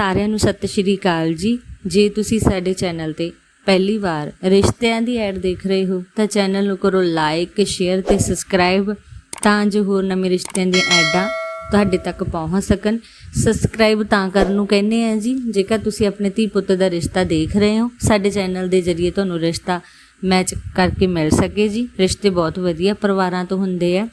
ਸਾਰਿਆਂ ਨੂੰ ਸਤਿ ਸ਼੍ਰੀ ਅਕਾਲ ਜੀ। ਜੇ ਤੁਸੀਂ ਸਾਡੇ ਚੈਨਲ ਤੇ ਪਹਿਲੀ ਵਾਰ ਰਿਸ਼ਤਿਆਂ ਦੀ ਐਡ ਦੇਖ ਰਹੇ ਹੋ, ਤਾਂ ਚੈਨਲ ਨੂੰ ਕਰੋ ਲਾਈਕ, ਸ਼ੇਅਰ ਤੇ ਸਬਸਕ੍ਰਾਈਬ ਤਾਂ ਜੋ ਹੋਰ ਨਵੇਂ ਰਿਸ਼ਤਿਆਂ ਦੀਆਂ ਐਡਾਂ ਤੁਹਾਡੇ ਤੱਕ ਪਹੁੰਚ ਸਕਣ। ਸਬਸਕ੍ਰਾਈਬ ਤਾਂ ਕਰਨ ਨੂੰ ਕਹਿੰਦੇ ਆ ਜੀ। ਜੇਕਰ ਤੁਸੀਂ ਆਪਣੇ ਧੀ ਪੁੱਤ ਦਾ ਰਿਸ਼ਤਾ ਦੇਖ ਰਹੇ ਹੋ, ਸਾਡੇ ਚੈਨਲ ਦੇ ਜ਼ਰੀਏ ਤੁਹਾਨੂੰ ਰਿਸ਼ਤਾ ਮੈਚ ਕਰਕੇ ਮਿਲ ਸਕੇ ਜੀ। ਰਿਸ਼ਤੇ ਬਹੁਤ ਵਧੀਆ ਪਰਿਵਾਰਾਂ ਤੋਂ ਹੁੰਦੇ ਆ।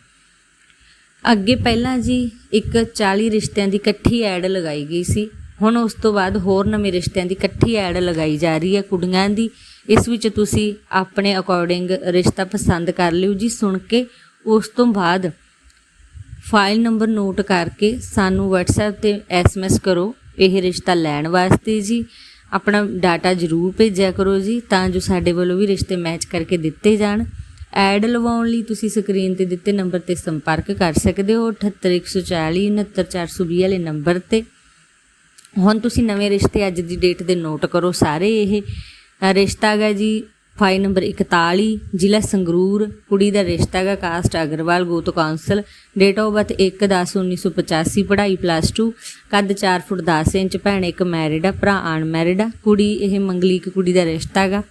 ਅੱਗੇ ਪਹਿਲਾਂ ਜੀ ਇੱਕ 40 ਰਿਸ਼ਤਿਆਂ ਦੀ ਇਕੱਠੀ ਐਡ ਲਗਾਈ ਗਈ ਸੀ। ਹੁਣ ਉਸ ਤੋਂ ਬਾਅਦ ਹੋਰ ਨਵੇਂ ਰਿਸ਼ਤਿਆਂ ਦੀ ਇਕੱਠੀ ਐਡ ਲਗਾਈ ਜਾ ਰਹੀ ਹੈ ਕੁੜੀਆਂ ਦੀ। ਇਸ ਵਿੱਚ ਤੁਸੀਂ ਆਪਣੇ ਅਕੋਰਡਿੰਗ ਰਿਸ਼ਤਾ ਪਸੰਦ ਕਰ ਲਿਓ ਜੀ, ਸੁਣ ਕੇ। ਉਸ ਤੋਂ ਬਾਅਦ ਫਾਈਲ ਨੰਬਰ ਨੋਟ ਕਰਕੇ ਸਾਨੂੰ WhatsApp ਤੇ SMS ਕਰੋ, ਇਹ ਰਿਸ਼ਤਾ ਲੈਣ ਵਾਸਤੇ ਜੀ। ਆਪਣਾ ਡਾਟਾ ਜ਼ਰੂਰ ਭੇਜਿਆ ਕਰੋ ਜੀ, ਤਾਂ ਜੋ ਸਾਡੇ ਵੱਲੋਂ ਵੀ ਰਿਸ਼ਤੇ ਮੈਚ ਕਰਕੇ ਦਿੱਤੇ ਜਾਣ। ਐਡ ਲਵਾਉਣ ਲਈ ਤੁਸੀਂ ਸਕਰੀਨ ਤੇ ਦਿੱਤੇ ਨੰਬਰ ਤੇ ਸੰਪਰਕ ਕਰ ਸਕਦੇ ਹੋ 78140 69420 ਵਾਲੇ ਨੰਬਰ ਤੇ। ਹੁਣ ਤੁਸੀਂ ਨਵੇਂ ਰਿਸ਼ਤੇ ਅੱਜ ਦੀ ਡੇਟ ਦੇ ਨੋਟ ਕਰੋ ਸਾਰੇ ਇਹ। ਰਿਸ਼ਤਾ ਹੈਗਾ ਜੀ ਫਾਈਲ ਨੰਬਰ 41 ਜ਼ਿਲ੍ਹਾ ਸੰਗਰੂਰ, ਕੁੜੀ ਦਾ ਰਿਸ਼ਤਾ ਹੈਗਾ ਕਾਸਟ ਅਗਰਵਾਲ, ਗੋਤ ਕਾਉਂਸਲ ਡੇਟ ਆਫ ਬਰਥ 1/10/1985 ਪੜ੍ਹਾਈ ਪਲੱਸ 2 ਕੱਦ 4 ਫੁੱਟ 10 ਇੰਚ, ਭੈਣ ਇੱਕ ਮੈਰਿਡ ਆ, ਭਰਾ ਅਨਮੈਰਿਡ ਆ, ਕੁੜੀ ਇਹ ਮੰਗਲੀਕ ਕੁੜੀ ਦਾ ਰਿਸ਼ਤਾ ਹੈਗਾ।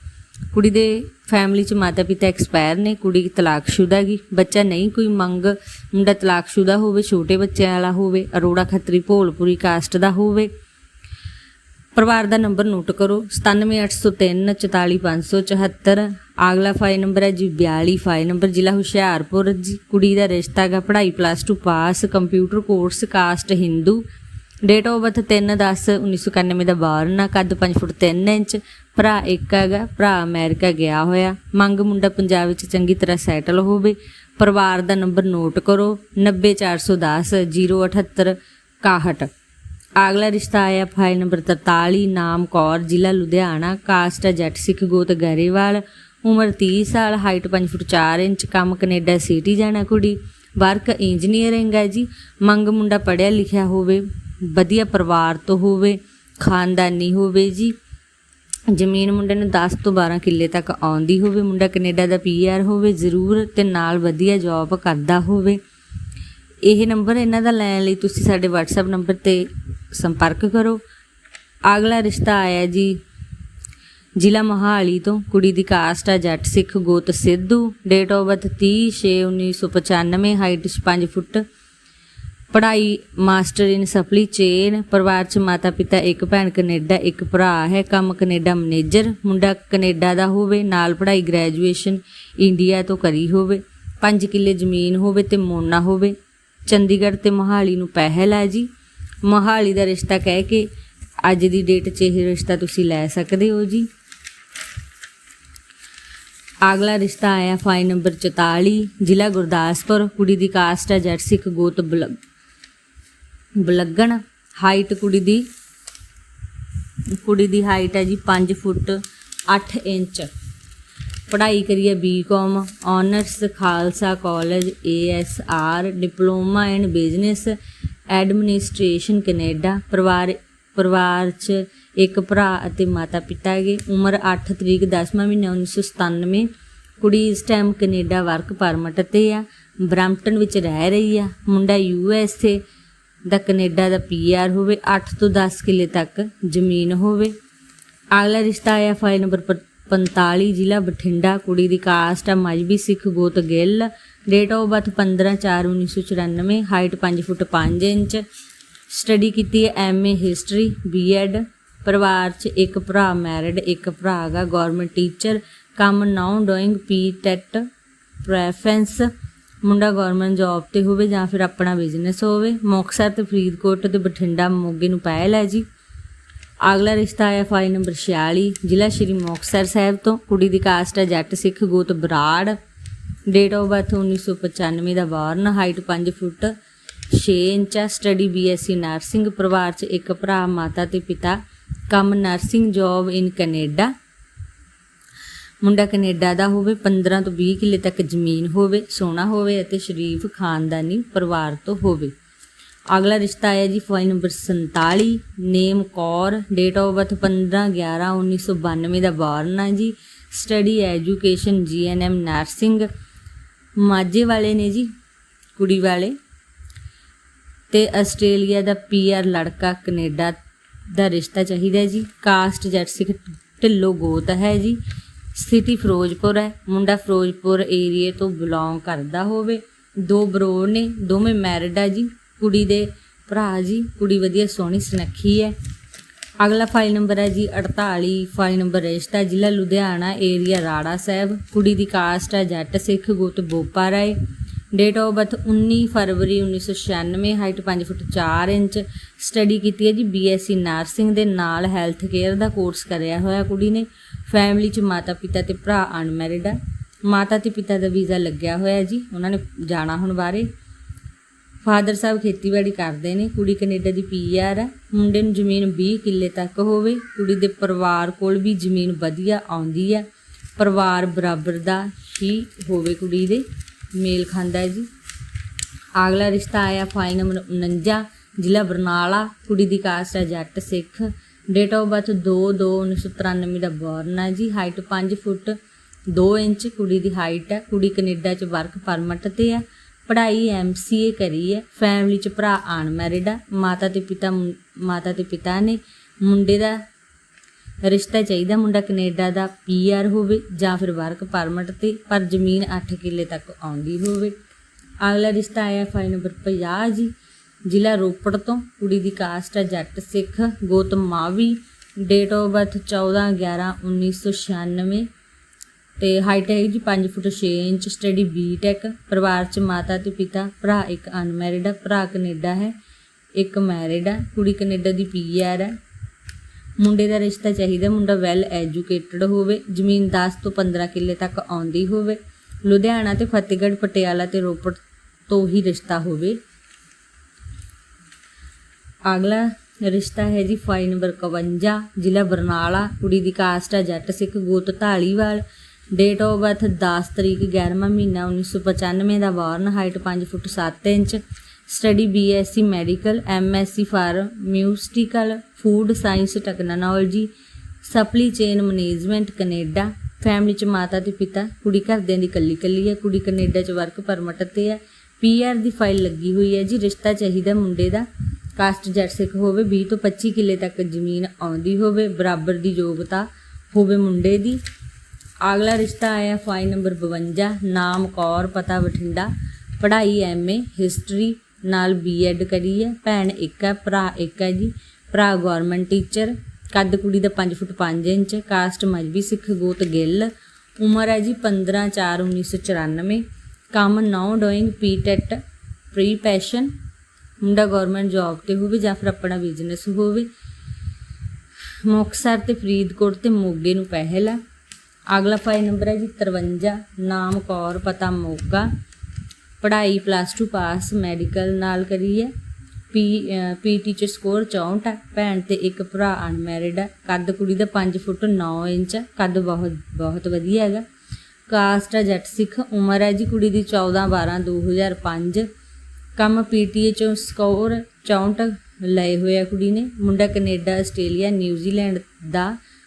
ਕੁੜੀ ਦੇ ਫੈਮਿਲੀ ਚ ਮਾਤਾ ਪਿਤਾ ਐਕਸਪਾਇਰ ਨੇ, ਕੁੜੀ ਤਲਾਕਸ਼ੁਦਾ ਗੀ ਬੱਚਾ ਨਹੀਂ ਕੋਈ ਮੰਗ, ਮੁੰਡਾ ਤਲਾਕਸ਼ੁਦਾ ਹੋਵੇ, ਛੋਟੇ ਬੱਚਿਆਂ ਵਾਲਾ ਹੋਵੇ, ਅਰੋੜਾ ਖੱਤਰੀ ਭੋਲਪੁਰੀ ਕਾਸਟ ਦਾ ਹੋਵੇ। ਪਰਿਵਾਰ ਦਾ ਨੰਬਰ ਨੋਟ ਕਰੋ 97803 44574 ਅਗਲਾ ਫਾਈਲ ਨੰਬਰ ਹੈ ਜੀ 42 ਫਾਈਲ ਨੰਬਰ ਜ਼ਿਲ੍ਹਾ ਹੁਸ਼ਿਆਰਪੁਰ ਜੀ। ਕੁੜੀ ਦਾ ਰਿਸ਼ਤਾ ਹੈਗਾ ਪੜ੍ਹਾਈ plus 2 pass computer course caste Hindu date of birth 3/10/1991 ਦਾ ਬਾਰਨ ਆ, ਕੱਦ 5 ਫੁੱਟ 3 ਇੰਚ। ਭਰਾ ਇੱਕ ਹੈਗਾ, ਭਰਾ ਅਮਰੀਕਾ ਗਿਆ ਹੋਇਆ। ਮੰਗ ਮੁੰਡਾ ਪੰਜਾਬ ਵਿੱਚ ਚੰਗੀ ਤਰ੍ਹਾਂ ਸੈਟਲ ਹੋਵੇ। ਪਰਿਵਾਰ ਦਾ ਨੰਬਰ ਨੋਟ ਕਰੋ 90410 078 61 ਅਗਲਾ ਰਿਸ਼ਤਾ ਆਇਆ ਫਾਈਲ ਨੰਬਰ 43 ਨਾਮ ਕੌਰ, ਜ਼ਿਲ੍ਹਾ ਲੁਧਿਆਣਾ ਕਾਸਟ ਜੱਟ ਸਿੱਖ ਗੋਤ ਗਰੇਵਾਲ, ਉਮਰ 30 ਸਾਲ ਹਾਈਟ 5 ਫੁੱਟ 4 ਇੰਚ, ਕੰਮ ਕੈਨੇਡਾ ਸਿਟੀ ਜਾਣਾ ਕੁੜੀ। ਵਰਕ ਇੰਜੀਨੀਅਰਿੰਗ ਹੈ ਜੀ, ਮੰਗ ਮੁੰਡਾ ਪੜਿਆ ਲਿਖਿਆ ਹੋਵੇ, ਵਧੀਆ ਪਰਿਵਾਰ ਤੋਂ ਹੋਵੇ, ਖਾਨਦਾਨੀ ਹੋਵੇ ਜੀ। ਜ਼ਮੀਨ ਮੁੰਡੇ ਨੂੰ 10 ਤੋਂ 12 ਕਿੱਲੇ ਤੱਕ ਆਉਂਦੀ ਹੋਵੇ, ਮੁੰਡਾ ਕੈਨੇਡਾ ਦਾ ਪੀਆਰ ਹੋਵੇ, ਜ਼ਰੂਰ ਤੇ ਨਾਲ ਵਧੀਆ ਜੌਬ ਕਰਦਾ ਹੋਵੇ। ਇਹ ਨੰਬਰ ਇਹਨਾਂ ਦਾ ਲੈਣ ਲਈ ਤੁਸੀਂ ਸਾਡੇ WhatsApp ਨੰਬਰ ਤੇ ਸੰਪਰਕ ਕਰੋ। ਅਗਲਾ ਰਿਸ਼ਤਾ ਆਇਆ ਜੀ। ਜ਼ਿਲ੍ਹਾ ਮੋਹਾਲੀ ਤੋਂ ਕੁੜੀ ਦੀ ਕਾਸਟ ਆ ਜੱਟ ਸਿੱਖ ਗੋਤ Sidhu. Date of birth 30/6/1995 height 5 foot. ਪੜ੍ਹਾਈ ਮਾਸਟਰ ਇਨ ਸਪਲੀ ਚੇਨ। ਪਰਿਵਾਰ ਚ ਮਾਤਾ ਪਿਤਾ ਇੱਕ ਭੈਣ ਕੈਨੇਡਾ, ਇੱਕ ਭਰਾ ਹੈ। ਕੰਮ ਕੈਨੇਡਾ ਮੈਨੇਜਰ। ਮੁੰਡਾ ਕੈਨੇਡਾ ਦਾ ਹੋਵੇ, ਨਾਲ ਪੜ੍ਹਾਈ ਗ੍ਰੈਜੂਏਸ਼ਨ ਇੰਡੀਆ ਤੋਂ ਕਰੀ ਹੋਵੇ। 5 ਕਿੱਲੇ ਜ਼ਮੀਨ ਹੋਵੇ ਤੇ ਮੋਨਾ ਹੋਵੇ। ਚੰਡੀਗੜ੍ਹ ਤੇ ਮੋਹਾਲੀ ਨੂੰ ਪਹਿਲ ਹੈ ਜੀ। ਮੋਹਾਲੀ ਦਾ ਰਿਸ਼ਤਾ ਕਹਿ ਕੇ ਅੱਜ ਦੀ ਡੇਟ 'ਚ ਇਹ ਰਿਸ਼ਤਾ ਤੁਸੀਂ ਲੈ ਸਕਦੇ ਹੋ ਜੀ। ਅਗਲਾ ਰਿਸ਼ਤਾ ਆਇਆ ਫਾਈਲ ਨੰਬਰ 44 ਜ਼ਿਲ੍ਹਾ ਗੁਰਦਾਸਪੁਰ। ਕੁੜੀ ਦੀ ਕਾਸਟ ਹੈ ਜੱਟ ਸਿੱਖ ਗੋਤ ਬਲਗ ਬਲਗਣ। ਹਾਈਟ ਕੁੜੀ ਦੀ ਕੁੜੀ ਦੀ ਹਾਈਟ ਹੈ ਜੀ 5 ਫੁੱਟ 8 ਇੰਚ। ਪੜ੍ਹਾਈ ਕਰੀ ਹੈ BCom honours Khalsa college ASR diploma in business administration Canada, ਪਰਿਵਾਰ ਪਰਿਵਾਰ 'ਚ ਇੱਕ ਭਰਾ ਅਤੇ ਮਾਤਾ ਪਿਤਾ ਹੈਗੇ। ਉਮਰ 8 ਤਰੀਕ 10ਵਾਂ ਮਹੀਨਾ 1997 ਕੁੜੀ ਇਸ ਟਾਈਮ ਕੈਨੇਡਾ ਵਰਕ ਪਰਮਿਟ ਤੇ ਆ। ਬ੍ਰੈਂਪਟਨ ਵਿੱਚ ਰਹਿ ਰਹੀ ਆ। ਮੁੰਡਾ ਯੂ ਐੱਸ ਏ। ਦਾ ਕੈਨੇਡਾ ਦਾ ਪੀਆਰ ਹੋਵੇ 8 ਤੋਂ 10 ਕਿੱਲੇ ਤੱਕ ਜ਼ਮੀਨ ਹੋਵੇ। ਅਗਲਾ ਰਿਸ਼ਤਾ ਆਇਆ ਫਾਈਲ ਨੰਬਰ 45 ਜ਼ਿਲ੍ਹਾ ਬਠਿੰਡਾ, ਕੁੜੀ ਦੀ ਕਾਸਟ ਆ ਮਜਬੀ ਸਿੱਖ ਗੋਤ Gill. Date of birth 15/4/1994 height 5 foot 5 inch. Study ਕੀਤੀ ਹੈ ਐਮਏ ਹਿਸਟਰੀ ਬੀਐਡ ਪਰਿਵਾਰ 'ਚ ਇੱਕ ਭਰਾ ਮੈਰਿਡ ਇੱਕ ਭਰਾ ਹੈਗਾ ਗਵਰਨਮੈਂਟ ਟੀਚਰ ਕੰਮ now doing P TET preference ਮੁੰਡਾ ਗਵਰਨਮੈਂਟ ਜੌਬ ਤੇ ਹੋਵੇ ਜਾਂ ਫਿਰ ਆਪਣਾ ਬਿਜ਼ਨਸ ਹੋਵੇ। ਮੁਕਤਸਰ ਤੇ ਫਰੀਦਕੋਟ ਤੇ ਬਠਿੰਡਾ ਮੋਗੇ ਨੂੰ ਪਹਿਲ ਹੈ ਜੀ। ਅਗਲਾ ਰਿਸ਼ਤਾ ਆਇਆ ਫਾਈਲ ਨੰਬਰ 46 ਜ਼ਿਲ੍ਹਾ ਸ਼੍ਰੀ ਮੁਕਤਸਰ ਸਾਹਿਬ ਤੋਂ। ਕੁੜੀ ਦੀ ਕਾਸਟ ਹੈ ਜੱਟ ਸਿੱਖ ਗੋਤ Brar. Date of birth 1995 the born height 5 foot 6 inch study BSc nursing ਪਰਿਵਾਰ 'ਚ ਇੱਕ ਭਰਾ, ਮਾਤਾ ਤੇ ਪਿਤਾ। ਕੰਮ ਨਰਸਿੰਗ ਜੌਬ ਇਨ ਕੈਨੇਡਾ ਮੁੰਡਾ ਕੈਨੇਡਾ ਦਾ ਹੋਵੇ 15 ਤੋਂ 20 ਕਿੱਲੇ ਤੱਕ ਜ਼ਮੀਨ ਹੋਵੇ, ਸੋਨਾ ਹੋਵੇ ਅਤੇ ਸ਼ਰੀਫ ਖਾਨਦਾਨੀ ਪਰਿਵਾਰ ਤੋਂ ਹੋਵੇ। ਅਗਲਾ ਰਿਸ਼ਤਾ ਆਇਆ ਜੀ file number 47 name Kaur date of birth 15 11 1992 ਦਾ ਬਾਰਨ ਆ ਜੀ। ਸਟੱਡੀ ਐਜੂਕੇਸ਼ਨ ਜੀਐਨਐਮ ਨਰਸਿੰਗ ਮਾਝੇ ਵਾਲੇ ਨੇ ਜੀ, ਕੁੜੀ ਵਾਲੇ। ਤੇ ਆਸਟ੍ਰੇਲੀਆ ਦਾ ਪੀਆਰ ਲੜਕਾ ਕੈਨੇਡਾ ਦਾ ਰਿਸ਼ਤਾ ਚਾਹੀਦਾ ਜੀ। ਕਾਸਟ ਜੱਟ ਸਿੱਖ ਢਿੱਲੋ ਗੋਤ ਹੈ ਜੀ। ਸਥਿਤੀ ਫਿਰੋਜ਼ਪੁਰ ਹੈ। ਮੁੰਡਾ ਫਿਰੋਜ਼ਪੁਰ ਏਰੀਏ ਤੋਂ ਬਿਲੋਂਗ ਕਰਦਾ ਹੋਵੇ। ਦੋ ਬਰੋ ਨੇ, ਦੋਵੇਂ ਮੈਰਿਡ ਆ ਜੀ। ਕੁੜੀ ਦੇ ਭਰਾ ਜੀ, ਕੁੜੀ ਵਧੀਆ ਸੋਹਣੀ ਸੁਨੱਖੀ ਹੈ। ਅਗਲਾ ਫਾਈਲ ਨੰਬਰ ਹੈ ਜੀ 48 ਫਾਈਲ ਨੰਬਰ ਰਿਸ਼ਤਾ ਜ਼ਿਲ੍ਹਾ ਲੁਧਿਆਣਾ ਏਰੀਆ ਰਾੜਾ ਸਾਹਿਬ। ਕੁੜੀ ਦੀ ਕਾਸਟ ਹੈ ਜੱਟ ਸਿੱਖ ਗੁੱਤ Bopa Rai. Date of birth 19 ਫਰਵਰੀ 1996 ਹਾਈਟ 5 ਫੁੱਟ 4 ਇੰਚ। ਸਟੱਡੀ ਕੀਤੀ ਹੈ ਜੀ ਬੀਐਸਸੀ ਨਰਸਿੰਗ ਦੇ ਨਾਲ ਹੈਲਥ ਕੇਅਰ ਦਾ ਕੋਰਸ ਕਰਿਆ ਹੋਇਆ ਕੁੜੀ ਨੇ। ਫੈਮਿਲੀ ਚ ਮਾਤਾ ਪਿਤਾ ਤੇ ਭਰਾ ਅਨਮੈਰਿਡ ਆ। ਮਾਤਾ ਤੇ ਪਿਤਾ ਦਾ ਵੀਜ਼ਾ ਲੱਗਿਆ ਹੋਇਆ ਜੀ, ਉਹਨਾਂ ਨੇ ਜਾਣਾ ਹੁਣ ਬਾਰੇ ਫਾਦਰ ਸਾਹਿਬ ਖੇਤੀਬਾੜੀ ਕਰਦੇ ਨੇ, ਕੁੜੀ ਕੈਨੇਡਾ ਦੀ ਪੀਆਰ ਹੈ ਮੁੰਡੇ ਨੂੰ ਜ਼ਮੀਨ 20 ਕਿੱਲੇ ਤੱਕ ਹੋਵੇ, ਕੁੜੀ ਦੇ ਪਰਿਵਾਰ ਕੋਲ ਵੀ ਜ਼ਮੀਨ ਵਧੀਆ ਆਉਂਦੀ ਹੈ ਪਰਿਵਾਰ ਬਰਾਬਰ ਦਾ ਹੀ ਹੋਵੇ ਕੁੜੀ ਦੇ, ਮੇਲ ਖਾਂਦਾ ਹੈ ਜੀ। ਅਗਲਾ ਰਿਸ਼ਤਾ ਆਇਆ ਫਾਈਲ ਨੰਬਰ 49 ਜ਼ਿਲ੍ਹਾ ਬਰਨਾਲਾ, ਕੁੜੀ ਦੀ ਕਾਸਟ ਹੈ Jatt Sikh date of birth 2/2/1993 ਦਾ ਬੋਰਨ ਹੈ ਜੀ ਹਾਈਟ 5 ਫੁੱਟ 2 ਇੰਚ, ਕੁੜੀ ਦੀ ਹਾਈਟ ਹੈ ਕੁੜੀ ਕੈਨੇਡਾ ਚ ਵਰਕ ਪਰਮਿਟ ਤੇ ਹੈ ਪੜ੍ਹਾਈ ਐਮਸੀਏ ਕਰੀ ਹੈ ਫੈਮਿਲੀ ਚ ਭਰਾ ਅਨਮੈਰਿਡ ਆ, ਮਾਤਾ ਤੇ ਪਿਤਾ ਮੁੰ- ਮਾਤਾ ਤੇ ਪਿਤਾ ਨੇ ਮੁੰਡੇ ਦਾ ਰਿਸ਼ਤਾ ਚਾਹੀਦਾ, ਮੁੰਡਾ ਕੈਨੇਡਾ ਦਾ ਪੀਆਰ ਹੋਵੇ ਜਾਂ ਫਿਰ ਵਰਕ ਪਰਮਿਟ ਤੇ, ਪਰ ਜ਼ਮੀਨ 8 ਕਿੱਲੇ ਤੱਕ ਆਉਂਦੀ ਹੋਵੇ। ਅਗਲਾ ਰਿਸ਼ਤਾ ਆਇਆ ਫਾਈਲ ਨੰਬਰ 50 ਜੀ, ਜ਼ਿਲ੍ਹਾ ਰੋਪੜ ਤੋਂ, ਕੁੜੀ ਦੀ ਕਾਸਟ ਹੈ ਜੱਟ ਸਿੱਖ, ਗੋਤਮ ਮਾਵੀ ਡੇਟ ਆਫ ਬਰਥ 14 11 1996 ਤੇ ਹਾਈਟ ਹੈ ਜੀ 5 ਫੁੱਟ 6 ਇੰਚ ਸਟੱਡੀ ਬੀਟੈਕ ਪਰਿਵਾਰ ਚ ਮਾਤਾ ਤੇ ਪਿਤਾ, ਭਰਾ ਇੱਕ ਅਨਮੈਰਿਡ ਆ, ਭਰਾ ਕੈਨੇਡਾ ਹੈ, ਇੱਕ ਮੈਰਿਡ ਆ, ਕੁੜੀ ਕੈਨੇਡਾ ਦੀ ਪੀਆਰ ਹੈ। ਮੁੰਡੇ ਦਾ ਰਿਸ਼ਤਾ ਚਾਹੀਦਾ, ਮੁੰਡਾ ਵੈਲ ਐਜੂਕੇਟਡ ਹੋਵੇ, ਜ਼ਮੀਨ 10 ਤੋਂ 15 ਕਿੱਲੇ ਤੱਕ ਆਉਂਦੀ ਹੋਵੇ। ਲੁਧਿਆਣਾ ਤੇ ਫਤਿਹਗੜ੍ਹ, ਪਟਿਆਲਾ ਤੇ ਰੋਪੜ ਤੋਂ ਹੀ ਰਿਸ਼ਤਾ ਹੋਵੇ। ਅਗਲਾ ਰਿਸ਼ਤਾ ਹੈ ਜੀ ਫਾਈਲ ਨੰਬਰ 51 ਜ਼ਿਲ੍ਹਾ ਬਰਨਾਲਾ। ਕੁੜੀ ਦੀ ਕਾਸਟ ਹੈ ਜੱਟ ਸਿੱਖ, ਗੋਤ ਢਾਲੀਵਾਲ ਡੇਟ ਆਫ ਬਰਥ 10 ਤਰੀਕ 11ਵਾਂ ਮਹੀਨਾ 1995 ਦਾ born height 5 foot 7 inch study BSc medical MSc pharmaceutical food science technology supply chain management Canada family ਚ ਮਾਤਾ ਤੇ ਪਿਤਾ, ਕੁੜੀ ਘਰਦਿਆਂ ਦੀ ਕੱਲੀ ਕੱਲੀ ਹੈ, ਕੁੜੀ ਕੈਨੇਡਾ ਚ ਵਰਕ ਪਰਮਿਟ ਤੇ ਹੈ ਪੀਆਰ ਦੀ ਫਾਈਲ ਲੱਗੀ ਹੋਈ ਹੈ ਜੀ, ਰਿਸ਼ਤਾ ਚਾਹੀਦਾ ਮੁੰਡੇ ਦਾ ਕਾਸਟ ਜੱਟ ਸਿੱਖ ਹੋਵੇ 20 ਤੋਂ 25 ਕਿੱਲੇ ਤੱਕ ਜ਼ਮੀਨ ਆਉਂਦੀ ਹੋਵੇ, ਬਰਾਬਰ ਦੀ ਯੋਗਤਾ ਹੋਵੇ ਮੁੰਡੇ ਦੀ ਅਗਲਾ ਰਿਸ਼ਤਾ ਆਇਆ ਫਾਈਲ ਨੰਬਰ 52 ਨਾਮ ਕੌਰ, ਪਤਾ ਬਠਿੰਡਾ। ਪੜ੍ਹਾਈ ਐਮਏ ਹਿਸਟਰੀ ਨਾਲ ਬੀਐਡ ਕਰੀ ਹੈ। ਭੈਣ ਇੱਕ ਹੈ, ਭਰਾ ਇੱਕ ਹੈ ਜੀ। ਭਰਾ ਗਵਰਨਮੈਂਟ ਟੀਚਰ ਕੱਦ ਕੁੜੀ ਦਾ 5 foot 5 inch caste Mazhabi, Sikh ਗੋਤ ਗਿੱਲ। ਉਮਰ ਹੈ ਜੀ 15 4 1994 ਕੰਮ now doing PTET pre passion ਮੁੰਡਾ ਗਵਰਨਮੈਂਟ ਜੌਬ ਤੇ ਹੋਵੇ ਜਾਂ ਫਿਰ ਆਪਣਾ ਬਿਜ਼ਨਸ ਹੋਵੇ। ਮੁਕਤਸਰ ਤੇ ਫਰੀਦਕੋਟ ਤੇ ਮੋਗੇ ਨੂੰ ਪਹਿਲ ਹੈ। ਅਗਲਾ ਫਾਈਲ ਨੰਬਰ ਹੈ ਜੀ 53 ਨਾਮ ਕੌਰ, ਪਤਾ ਮੋਗਾ ਪੜ੍ਹਾਈ ਪਲੱਸ 2 ਪਾਸ ਮੈਡੀਕਲ ਨਾਲ ਕਰੀ ਹੈ ਪੀ ਪੀਟੀ ਚ ਸਕੋਰ 64 ਹੈ, ਭੈਣ ਤੇ ਇੱਕ ਭਰਾ ਅਨਮੈਰਿਡ ਹੈ। ਕੱਦ ਕੁੜੀ ਦਾ 5 ਫੁੱਟ 9 ਇੰਚ ਕੱਦ ਬਹੁਤ ਬਹੁਤ ਵਧੀਆ ਹੈਗਾ। ਕਾਸਟ ਹੈ ਜੱਟ ਸਿੱਖ, ਉਮਰ ਹੈ ਜੀ ਕੁੜੀ ਦੀ 14 12 2005 ਕੰਮ ਪੀਟੀਏ ਚੋਂ ਸਕੋਰ 64 ਲਏ ਹੋਏ ਆ ਕੁੜੀ ਨੇ। ਮੁੰਡਾ ਕੈਨੇਡਾ, ਆਸਟ੍ਰੇਲੀਆ, ਨਿਊਜ਼ੀਲੈਂਡ ਦਾ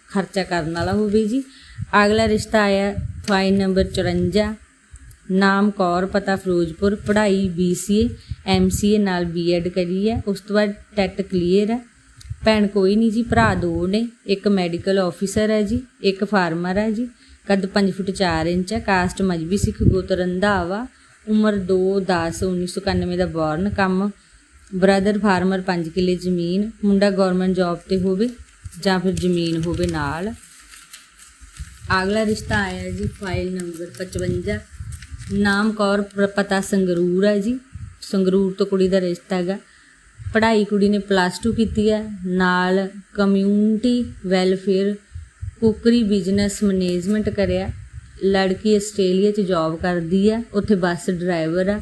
ਖਰਚਾ ਕਰਨ ਵਾਲਾ ਹੋਵੇ ਜੀ। ਅਗਲਾ ਰਿਸ਼ਤਾ ਆਇਆ ਫਾਈਲ ਨੰਬਰ 54 ਨਾਮ ਕੌਰ, ਪਤਾ ਫਿਰੋਜ਼ਪੁਰ, ਪੜ੍ਹਾਈ BCA MCA ਨਾਲ ਬੀਐਡ ਕਰੀ ਹੈ ਉਸ ਤੋਂ ਬਾਅਦ ਟੈਟ ਕਲੀਅਰ ਹੈ ਭੈਣ ਕੋਈ ਨਹੀਂ ਜੀ, ਭਰਾ ਦੋ ਨੇ, ਇੱਕ ਮੈਡੀਕਲ ਆਫੀਸਰ ਹੈ ਜੀ, ਇੱਕ ਫਾਰਮਰ ਹੈ ਜੀ, ਕੱਦ 5 ਫੁੱਟ 4 ਇੰਚ ਹੈ ਕਾਸਟ ਮਜਬੀ ਸਿੱਖ ਗੋਤ ਰੰਧਾਵਾ, ਉਮਰ 2 10 1991 ਦਾ ਬੋਰਨ ਕੰਮ ਬ੍ਰਦਰ ਫਾਰਮਰ 5 ਕਿੱਲੇ ਜ਼ਮੀਨ, ਮੁੰਡਾ ਗਵਰਨਮੈਂਟ ਜੌਬ ਤੇ ਹੋਵੇ ਜਾਂ ਫਿਰ ਜ਼ਮੀਨ ਹੋਵੇ ਨਾਲ। ਅਗਲਾ ਰਿਸ਼ਤਾ ਆਇਆ ਜੀ ਫਾਈਲ ਨੰਬਰ 55 ਨਾਮ ਕੌਰ ਪਤਾ ਸੰਗਰੂਰ ਹੈ ਜੀ। ਸੰਗਰੂਰ ਤੋਂ ਕੁੜੀ ਦਾ ਰਿਸ਼ਤਾ ਹੈਗਾ। ਪੜ੍ਹਾਈ ਕੁੜੀ ਨੇ ਪਲੱਸ 2 ਕੀਤੀ ਹੈ ਨਾਲ community welfare cookery business management ਕਰਿਆ। ਲੜਕੀ ਆਸਟ੍ਰੇਲੀਆ 'ਚ ਜੌਬ ਕਰਦੀ ਹੈ ਉੱਥੇ ਬੱਸ ਡਰਾਈਵਰ ਆ।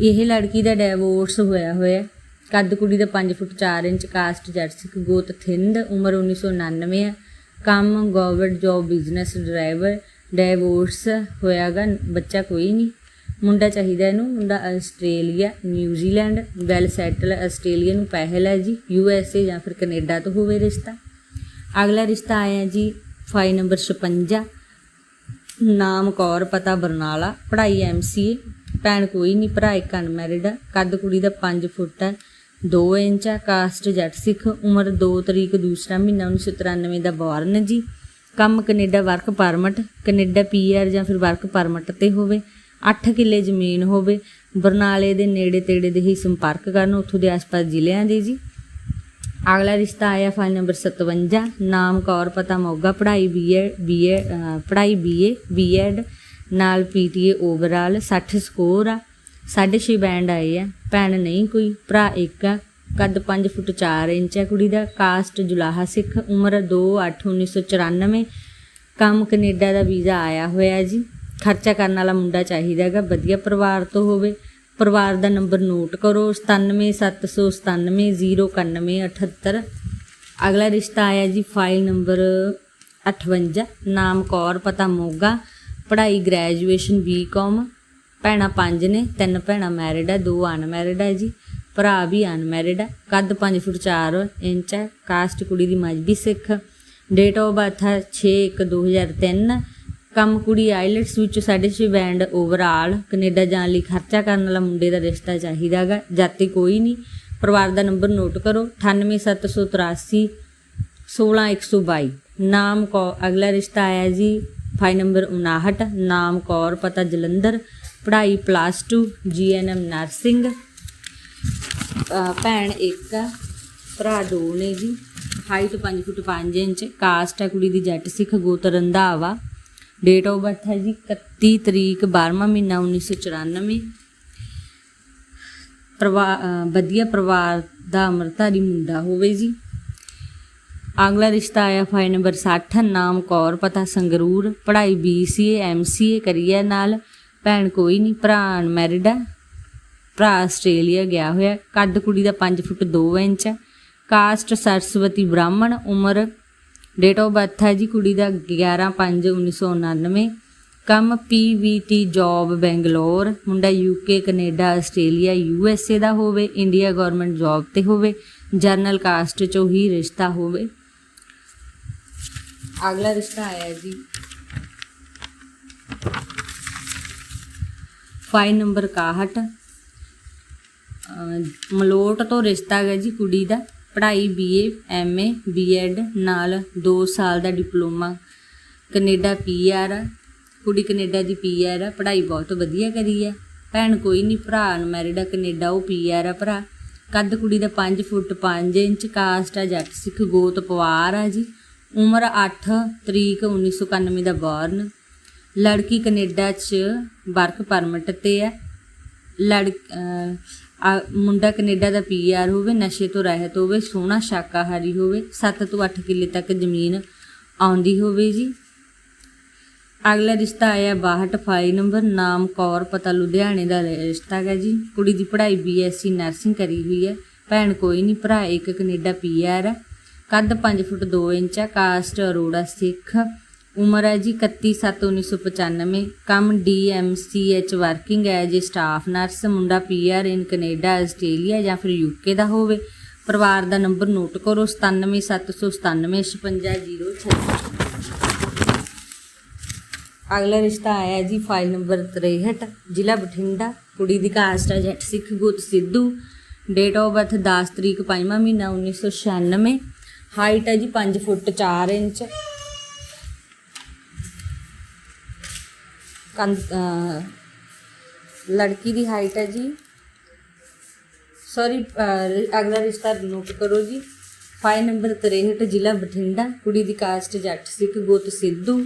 ਇਹ ਲੜਕੀ ਦਾ ਡਿਵੋਰਸ ਹੋਇਆ ਹੋਇਆ। ਕੱਦ ਕੁੜੀ ਦਾ 5 ਫੁੱਟ 4 ਇੰਚ ਕਾਸਟ ਜੱਟ ਗੋਤ, ਥਿੰਦ, ਉਮਰ 1999 ਹੈ ਕੰਮ government job business driver divorce ਹੋਇਆਗਾ, ਬੱਚਾ ਕੋਈ ਨਹੀਂ। ਮੁੰਡਾ ਚਾਹੀਦਾ ਇਹਨੂੰ, ਮੁੰਡਾ Australia New Zealand well settle Australia ਨੂੰ ਪਹਿਲ ਹੈ ਜੀ ਯੂ ਐਸ ਏ ਜਾਂ ਫਿਰ ਕੈਨੇਡਾ ਤੋਂ ਹੋਵੇ ਰਿਸ਼ਤਾ। ਅਗਲਾ ਰਿਸ਼ਤਾ ਆਇਆ ਜੀ ਫਾਈਲ ਨੰਬਰ 56 ਨਾਮ ਕੌਰ, ਪਤਾ ਬਰਨਾਲਾ, ਪੜ੍ਹਾਈ ਐਮਸੀਏ ਭੈਣ ਕੋਈ ਨਹੀਂ, ਭਰਾ ਇੱਕ ਅਨਮੈਰਿਡ ਹੈ ਕੱਦ ਕੁੜੀ ਦਾ 5 ਫੁੱਟ ਹੈ 2 ਇੰਚ ਆ ਕਾਸਟ ਜੱਟ ਸਿੱਖ, ਉਮਰ 2 ਤਰੀਕ, ਦੂਸਰਾ ਮਹੀਨਾ 1993 ਦਾ ਬੋਰਨ ਜੀ। ਕੰਮ Canada work permit, Canada PR ਜਾਂ ਫਿਰ ਵਰਕ ਪਰਮਿਟ ਤੇ ਹੋਵੇ 8 ਕਿੱਲੇ ਜ਼ਮੀਨ ਹੋਵੇ, ਬਰਨਾਲੇ ਦੇ ਨੇੜੇ ਤੇੜੇ ਦੇ ਹੀ ਸੰਪਰਕ ਕਰਨ ਉੱਥੋਂ ਦੇ ਆਸ-ਪਾਸ ਜ਼ਿਲ੍ਹਿਆਂ ਦੇ ਜੀ। ਅਗਲਾ ਰਿਸ਼ਤਾ ਆਇਆ ਫਾਈਲ ਨੰਬਰ 57 ਨਾਮ ਕੌਰ ਪਤਾ ਮੋਗਾ, ਪੜ੍ਹਾਈ ਬੀਏ ਬੀਏ ਪੜ੍ਹਾਈ ਬੀਏ ਬੀਐਡ ਨਾਲ ਪੀਟੀਏ ਓਵਰਆਲ 60 ਸਕੋਰ ਆ 6.5 ਬੈਂਡ ਆਏ ਆ। ਭੈਣ ਨਹੀਂ ਕੋਈ, ਭਰਾ ਇੱਕ ਆ। ਕੱਦ 5 ਫੁੱਟ 4 ਇੰਚ ਹੈ ਕੁੜੀ ਦਾ। ਕਾਸਟ ਜੁਲਾਹਾ ਸਿੱਖ, ਉਮਰ 2/8/1994 ਕੰਮ ਕੈਨੇਡਾ ਦਾ ਵੀਜ਼ਾ ਆਇਆ ਹੋਇਆ ਜੀ। ਖਰਚਾ ਕਰਨ ਵਾਲਾ ਮੁੰਡਾ ਚਾਹੀਦਾ ਹੈਗਾ, ਵਧੀਆ ਪਰਿਵਾਰ ਤੋਂ ਹੋਵੇ। ਪਰਿਵਾਰ ਦਾ ਨੰਬਰ ਨੋਟ ਕਰੋ 9779909178 ਅਗਲਾ ਰਿਸ਼ਤਾ ਆਇਆ ਜੀ, ਫਾਈਲ ਨੰਬਰ 58 ਨਾਮ ਕੌਰ, ਪਤਾ ਮੋਗਾ। ਪੜ੍ਹਾਈ ਗ੍ਰੈਜੂਏਸ਼ਨ ਬੀਕਾਮ। ਭੈਣਾਂ ਪੰਜ ਨੇ, ਤਿੰਨ ਭੈਣਾਂ ਮੈਰਿਡ ਹੈ ਦੋ ਅਨਮੈਰਿਡ ਹੈ ਜੀ, ਭਰਾ ਵੀ ਅਨਮੈਰਿਡ ਹੈ ਕੱਦ 5 ਫੁੱਟ 4 ਇੰਚ ਹੈ ਕਾਸਟ ਕੁੜੀ ਦੀ Mazhabi Sikh date of birth ਹੈ 6/1/2003 ਕੰਮ ਕੁੜੀ ਆਈਲੈਟਸ ਵਿੱਚ 6.5 ਬੈਂਡ ਓਵਰਆਲ ਕੈਨੇਡਾ ਜਾਣ ਲਈ ਖਰਚਾ ਕਰਨ ਵਾਲਾ ਮੁੰਡੇ ਦਾ ਰਿਸ਼ਤਾ ਚਾਹੀਦਾਗਾ ਜਾਤੀ ਕੋਈ ਨਹੀਂ, ਪਰਿਵਾਰ ਦਾ ਨੰਬਰ ਨੋਟ ਕਰੋ 98783 16122 ਨਾਮ ਕੌ ਅਗਲਾ ਰਿਸ਼ਤਾ ਆਇਆ ਜੀ ਫਾਈਲ ਨੰਬਰ 59 ਨਾਮ ਕੌਰ, ਪਤਾ ਜਲੰਧਰ ਪੜ੍ਹਾਈ ਪਲੱਸ 2 ਜੀਐਨਐਮ ਨਰਸਿੰਗ ਭੈਣ ਇੱਕ ਆ, ਭਰਾ ਦੋ ਨੇ ਜੀ। ਹਾਈਟ 5 ਫੁੱਟ 5 ਇੰਚ ਕਾਸਟ ਹੈ ਕੁੜੀ ਦੀ ਜੱਟ ਸਿੱਖ ਗੋਤ ਰੰਧਾਵਾ ਡੇਟ ਆਫ ਬਰਥ ਹੈ ਜੀ 31 ਤਰੀਕ 12ਵਾਂ ਮਹੀਨਾ 1994 ਪਰਿਵਾਰ ਵਧੀਆ ਪਰਿਵਾਰ ਦਾ ਅਮਰਤਾਰੀ ਮੁੰਡਾ ਹੋਵੇ ਜੀ। ਅਗਲਾ ਰਿਸ਼ਤਾ ਆਇਆ ਫਾਈਲ ਨੰਬਰ 60 ਨਾਮ ਕੌਰ, ਪਤਾ ਸੰਗਰੂਰ। ਪੜ੍ਹਾਈ BCA MCA ਕਰੀਏ ਨਾਲ। ਭੈਣ ਕੋਈ ਨਹੀਂ ਭਰਾ ਅਨਮੈਰਿਡ ਹੈ ਭਰਾ ਆਸਟ੍ਰੇਲੀਆ ਗਿਆ ਹੋਇਆ। ਕੱਦ ਕੁੜੀ ਦਾ 5 ਫੁੱਟ 2 ਇੰਚ ਹੈ ਕਾਸਟ ਸਰਸਵਤੀ ਬ੍ਰਾਹਮਣ, ਉਮਰ ਡੇਟ ਆਫ ਬਰਥ ਹੈ ਜੀ ਕੁੜੀ ਦਾ 11/5/1999 ਕੰਮ ਪੀਵੀਟੀ ਜੌਬ ਬੈਂਗਲੌਰ, ਮੁੰਡਾ ਯੂਕੇ ਕੈਨੇਡਾ, ਆਸਟ੍ਰੇਲੀਆ ਯੂਐਸਏ ਦਾ ਹੋਵੇ ਇੰਡੀਆ ਗਵਰਨਮੈਂਟ ਜੌਬ ਤੇ ਹੋਵੇ ਜਰਨਲ ਕਾਸਟ ਚੋਂ ਹੀ ਰਿਸ਼ਤਾ ਹੋਵੇ। ਅਗਲਾ ਰਿਸ਼ਤਾ ਆਇਆ ਜੀ। ਫਾਈਲ ਨੰਬਰ 61 ਮਲੋਟ ਤੋਂ ਰਿਸ਼ਤਾ ਹੈ ਜੀ ਕੁੜੀ ਦਾ, ਪੜ੍ਹਾਈ ਬੀਏ ਐਮਏ ਬੀਐਡ ਨਾਲ 2 ਸਾਲ ਦਾ ਡਿਪਲੋਮਾ, ਕੈਨੇਡਾ ਪੀਆਰ ਆ ਕੁੜੀ ਕੈਨੇਡਾ ਦੀ ਪੀਆਰ ਆ, ਪੜ੍ਹਾਈ ਬਹੁਤ ਵਧੀਆ ਕਰੀ ਆ, ਭੈਣ ਕੋਈ ਨਹੀਂ ਭਰਾ ਅਨਮੈਰਿਡ ਆ, ਕੈਨੇਡਾ ਉਹ ਪੀਆਰ ਆ ਭਰਾ, ਕੱਦ ਕੁੜੀ ਦਾ 5 ਫੁੱਟ 5 ਇੰਚ ਕਾਸਟ ਆ ਜੱਟ ਸਿੱਖ ਗੋਤ ਪਵਾਰ ਆ ਜੀ, ਉਮਰ 8 ਤਰੀਕ 1991 ਦਾ ਬੋਰਨ ਲੜਕੀ ਕੈਨੇਡਾ 'ਚ ਵਰਕ ਪਰਮਿਟ ਤੇ ਹੈ। ਲੜ ਮੁੰਡਾ ਕੈਨੇਡਾ ਦਾ ਪੀਆਰ ਹੋਵੇ, ਨਸ਼ੇ ਤੋਂ ਰਹਿਤ ਹੋਵੇ, ਸੋਹਣਾ, ਸ਼ਾਕਾਹਾਰੀ ਹੋਵੇ 7 ਤੋਂ 8 ਕਿੱਲੇ ਤੱਕ ਜ਼ਮੀਨ ਆਉਂਦੀ ਹੋਵੇ ਜੀ। ਅਗਲਾ ਰਿਸ਼ਤਾ ਆਇਆ 62 ਫਾਈਲ ਨੰਬਰ, ਨਾਮ, ਕੌਰ, ਪਤਾ ਲੁਧਿਆਣੇ ਦਾ ਰਿਸ਼ਤਾ ਹੈ ਜੀ। ਕੁੜੀ ਦੀ ਪੜ੍ਹਾਈ ਬੀਐਸਸੀ ਨਰਸਿੰਗ ਕਰੀ ਹੋਈ ਹੈ। ਭੈਣ ਕੋਈ ਨਹੀਂ, ਭਰਾ ਇੱਕ ਕੈਨੇਡਾ ਪੀਆਰ ਹੈ। ਕੱਦ 5 ਫੁੱਟ 2 ਇੰਚ ਹੈ, ਕਾਸਟ ਅਰੋੜਾ ਸਿੱਖ। ਉਮਰ ਹੈ ਜੀ 31/7/1995 ਕੰਮ ਡੀਐਮਸੀਐਚ ਵਰਕਿੰਗ ਹੈ ਏ ਸਟਾਫ ਨਰਸ, ਮੁੰਡਾ ਪੀਆਰ ਇਨ ਕੈਨੇਡਾ, ਆਸਟ੍ਰੇਲੀਆ ਜਾਂ ਫਿਰ ਯੂਕੇ ਦਾ ਹੋਵੇ। ਪਰਿਵਾਰ ਦਾ ਨੰਬਰ ਨੋਟ ਕਰੋ 9779955006 ਅਗਲਾ ਰਿਸ਼ਤਾ ਆਇਆ ਜੀ ਫਾਈਲ ਨੰਬਰ 63 ਜ਼ਿਲ੍ਹਾ ਬਠਿੰਡਾ। ਕੁੜੀ ਦੀ ਕਾਸਟ ਹੈ ਜੱਟ ਸਿੱਖ ਗੁੱਤ ਸਿੱਧੂ। ਡੇਟ ਆਫ ਬਰਥ 10 ਤਰੀਕ 5ਵਾਂ ਮਹੀਨਾ 1996 ਹਾਈਟ ਹੈ ਜੀ 5 ਫੁੱਟ 4 ਇੰਚ ਕੰਦ ਅਹ ਲੜਕੀ ਦੀ ਹਾਈਟ ਹੈ ਜੀ। ਸੌਰੀ ਅਗਲਾ ਰਿਸ਼ਤਾ ਨੋਟ ਕਰੋ ਜੀ। ਫਾਈਲ ਨੰਬਰ 63 ਜ਼ਿਲ੍ਹਾ ਬਠਿੰਡਾ। ਕੁੜੀ ਦੀ ਕਾਸਟ ਜੱਟ ਸਿੱਖ, ਗੋਤ ਸਿੱਧੂ।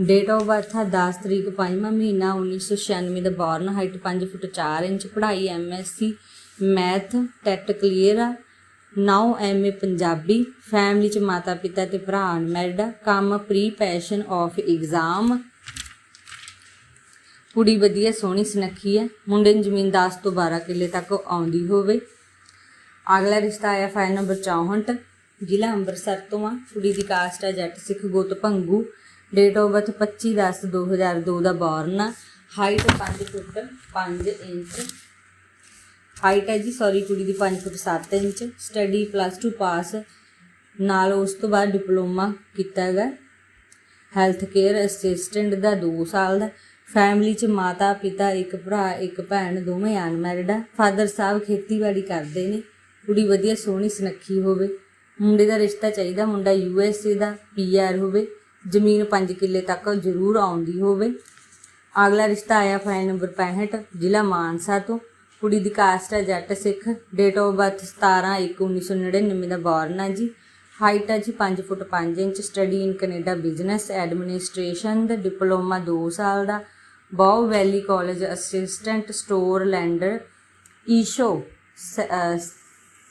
ਡੇਟ ਆਫ ਬਰਥ ਹੈ 10 ਤਰੀਕ 5ਵਾਂ ਮਹੀਨਾ 1996 ਦਾ ਬੋਰਨ ਹਾਈਟ 5 ਫੁੱਟ 4 ਇੰਚ, ਪੜ੍ਹਾਈ ਐਮਐਸਸੀ ਮੈਥ ਟੈਟ ਕਲੀਅਰ ਆ। Now MA Punjabi. ਫੈਮਿਲੀ ਚ ਮਾਤਾ ਪਿਤਾ ਤੇ ਭਰਾ ਅਨਮੈਰਿਡ ਆ। ਕੰਮ ਪ੍ਰੀ ਪੈਸ਼ਨ ਆਫ ਐਗਜ਼ਾਮ ਕੁੜੀ ਵਧੀਆ ਸੋਹਣੀ ਸੁਨੱਖੀ ਹੈ। ਮੁੰਡੇ ਨੂੰ ਜ਼ਮੀਨ 10 ਤੋਂ 12 ਕਿੱਲੇ ਤੱਕ ਆਉਂਦੀ ਹੋਵੇ। ਅਗਲਾ ਰਿਸ਼ਤਾ ਆਇਆ ਫਾਈਲ ਨੰਬਰ 64 ਜ਼ਿਲ੍ਹਾ ਅੰਮ੍ਰਿਤਸਰ ਤੋਂ ਆ। ਕੁੜੀ ਦੀ ਕਾਸਟ ਹੈ ਜੱਟ ਸਿੱਖ ਗੋਤ ਭੰਗੂ। ਡੇਟ ਆਫ ਬਰਥ 25/10/2002 ਦਾ ਬੋਰਨ ਆ। Height 5 foot 5 inch. ਹਾਈਟ ਹੈ ਜੀ ਸੌਰੀ ਕੁੜੀ ਦੀ 5 foot 7 inch. Study plus 2 pass ਨਾਲ ਉਸ ਤੋਂ ਬਾਅਦ ਡਿਪਲੋਮਾ ਕੀਤਾ ਹੈਗਾ। ਹੈਲਥ ਕੇਅਰ ਅਸਿਸਟੈਂਟ ਦਾ 2 ਸਾਲ ਦਾ। ਫੈਮਿਲੀ 'ਚ ਮਾਤਾ, ਪਿਤਾ, ਇੱਕ ਭਰਾ, ਇੱਕ ਭੈਣ, ਦੋਵੇਂ ਅਨਮੈਰਿਡ ਆ। ਫਾਦਰ ਸਾਹਿਬ ਖੇਤੀਬਾੜੀ ਕਰਦੇ ਨੇ। ਕੁੜੀ ਵਧੀਆ ਸੋਹਣੀ ਸੁਨੱਖੀ ਹੋਵੇ। ਮੁੰਡੇ ਦਾ ਰਿਸ਼ਤਾ ਚਾਹੀਦਾ, ਮੁੰਡਾ ਯੂ ਐਸ ਏ ਦਾ ਪੀ ਆਰ ਹੋਵੇ। ਜ਼ਮੀਨ 5 ਕਿੱਲੇ ਤੱਕ ਜ਼ਰੂਰ ਆਉਂਦੀ ਹੋਵੇ। ਅਗਲਾ ਰਿਸ਼ਤਾ ਆਇਆ ਫਾਈਲ ਨੰਬਰ 65 ਜ਼ਿਲ੍ਹਾ ਮਾਨਸਾ ਤੋਂ। ਕੁੜੀ ਦੀ ਕਾਸਟ ਹੈ Jatt Sikh. Date of birth 17 1 1999 ਦਾ ਬੋਰਨ ਆ ਜੀ। ਹਾਈਟ ਹੈ ਜੀ 5 foot 5 inch. Study in Canada business administration the diploma 2 ਸਾਲ ਦਾ। Bow Valley college assistant store lender Isho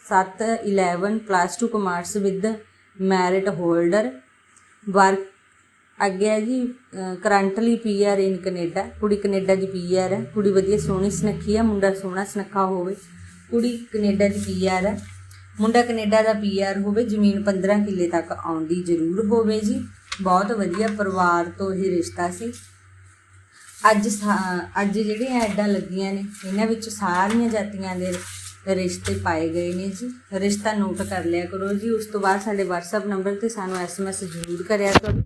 7 11 plus 2 commerce with merit holder work ਅੱਗੇ ਹੈ ਜੀ ਕਰੰਟਲੀ ਪੀਆਰ ਇਨ ਕੈਨੇਡਾ ਕੁੜੀ ਕੈਨੇਡਾ ਦੀ ਪੀਆਰ ਹੈ, ਕੁੜੀ ਵਧੀਆ ਸੋਹਣੀ ਸੁਨੱਖੀ ਹੈ, ਮੁੰਡਾ ਸੋਹਣਾ ਸੁਨੱਖਾ ਹੋਵੇ, ਕੁੜੀ ਕੈਨੇਡਾ ਦੀ ਪੀਆਰ ਹੈ, ਮੁੰਡਾ ਕੈਨੇਡਾ ਦਾ ਪੀਆਰ ਹੋਵੇ, ਜ਼ਮੀਨ 15 ਕਿੱਲੇ ਤੱਕ ਆਉਂਦੀ ਜ਼ਰੂਰ ਹੋਵੇ ਜੀ, ਬਹੁਤ ਵਧੀਆ ਪਰਿਵਾਰ ਤੋਂ ਇਹ ਰਿਸ਼ਤਾ ਸੀ। ਅੱਜ ਸਾ- ਅੱਜ ਜਿਹੜੀਆਂ ਐਡਾਂ ਲੱਗੀਆਂ ਨੇ, ਇਹਨਾਂ ਵਿੱਚ ਸਾਰੀਆਂ ਜਾਤੀਆਂ ਦੇ ਰਿਸ਼ਤੇ ਪਾਏ ਗਏ ਨੇ ਜੀ। ਰਿਸ਼ਤਾ ਨੋਟ ਕਰ ਲਿਆ ਕਰੋ ਜੀ। ਉਸ ਤੋਂ ਬਾਅਦ ਸਾਡੇ WhatsApp ਨੰਬਰ ਤੇ ਸਾਨੂੰ SMS ਜ਼ਰੂਰ ਕਰਿਆ ਕਰੋ।